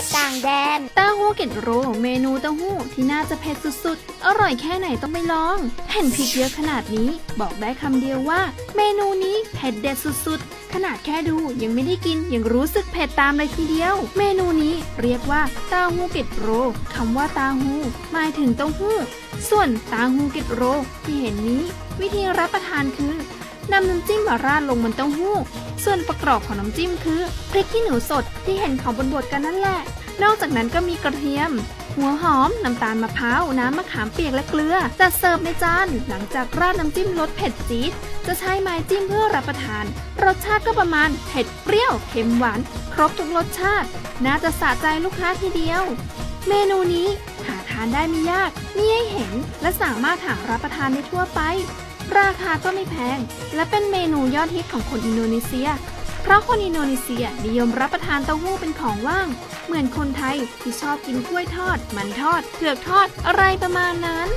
กต่างแดน เต้าหู้เกล็ดโรเมนูเต้าหู้ที่น่าจะเผ็ดสุดๆ อร่อยแค่ไหนต้องไปลองเห็นพริกเยอะขนาดนี้ บอกได้คำเดียวว่า เมนูนี้เผ็ดเด็ดสุดๆ ขนาดแค่ดูยังไม่ได้กินยังรู้สึกเผ็ดตามเลยทีเดียว เมนูนี้เรียกว่าเต้าหู้เกล็ดโรคำว่าเต้าหู้หมายถึงเต้าหู้ ส่วนเต้าหู้เกล็ดโรที่เห็นนี้ วิธีรับประทานคือ นำน้ำจิ้มมาราดลงบนเต้าหู้ ส่วนประกอบของน้ำจิ้มคือพริกขี้หนูสดที่เห็นเขาบนบดกันนั่นแหละ นอกจากนั้นก็มีกระเทียม หัวหอม น้ำตาลมะพร้าว น้ำมะขามเปียกและเกลือ จัดเสิร์ฟในจาน หลังจากราดน้ำจิ้มรสเผ็ดจี๊ด จะใช้ไม้จิ้มเพื่อรับประทาน รสชาติก็ประมาณเผ็ดเปรี้ยวเค็มหวาน ครบทุกรสชาติ น่าจะสะใจลูกค้าทีเดียว เมนูนี้หาทานได้ไม่ยาก มีให้เห็น และสามารถหารับประทานได้ทั่วไป ราคาก็ไม่แพง และเป็นเมนูยอดฮิตของคนอินโดนีเซีย เพราะคนอินโดนีเซียนิยมรับประทานเต้าหู้เป็นของว่าง เหมือนคนไทยที่ชอบกินกล้วยทอด มันทอดเผือกทอดอะไรประมาณนั้น